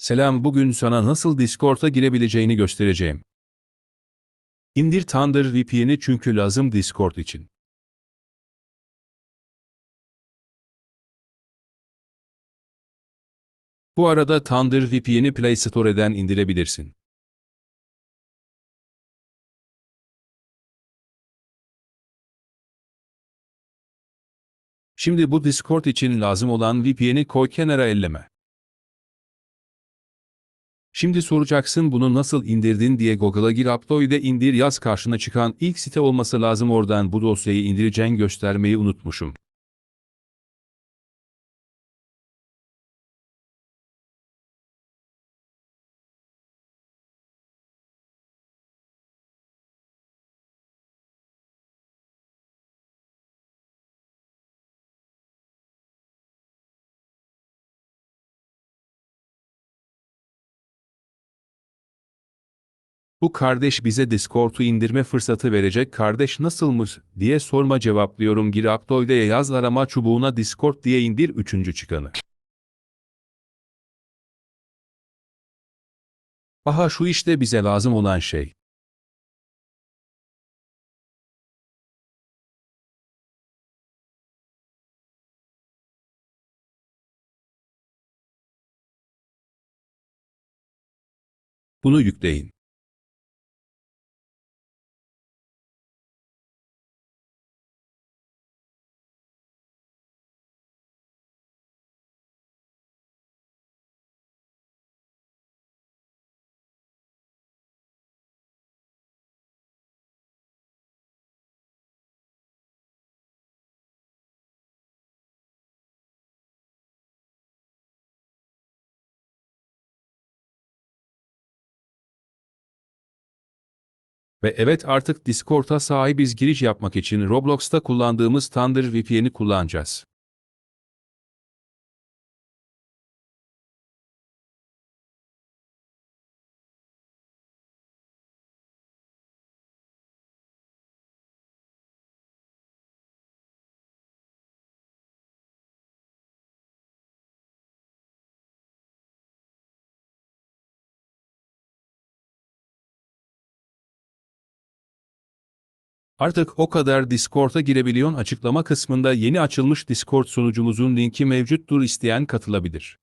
Selam bugün sana nasıl Discord'a girebileceğini göstereceğim. İndir Thunder VPN'i çünkü lazım Discord için. Bu arada Thunder VPN'i Play Store'den indirebilirsin. Şimdi bu Discord için lazım olan VPN'i koy kenara elleme. Şimdi soracaksın bunu nasıl indirdin diye Google'a gir Aptoide indir yaz karşına çıkan ilk site olması lazım oradan bu dosyayı indireceğin göstermeyi unutmuşum. Bu kardeş bize Discord'u indirme fırsatı verecek kardeş nasılmış diye sorma cevaplıyorum gir Aptoide'ye yaz arama çubuğuna Discord diye indir üçüncü çıkanı. Aha şu işte bize lazım olan şey. Bunu yükleyin. Ve evet artık Discord'a sahibiz giriş yapmak için Roblox'ta kullandığımız Thunder VPN'i kullanacağız. Artık o kadar Discord'a girebiliyorsun açıklama kısmında yeni açılmış Discord sunucumuzun linki mevcuttur isteyen katılabilir.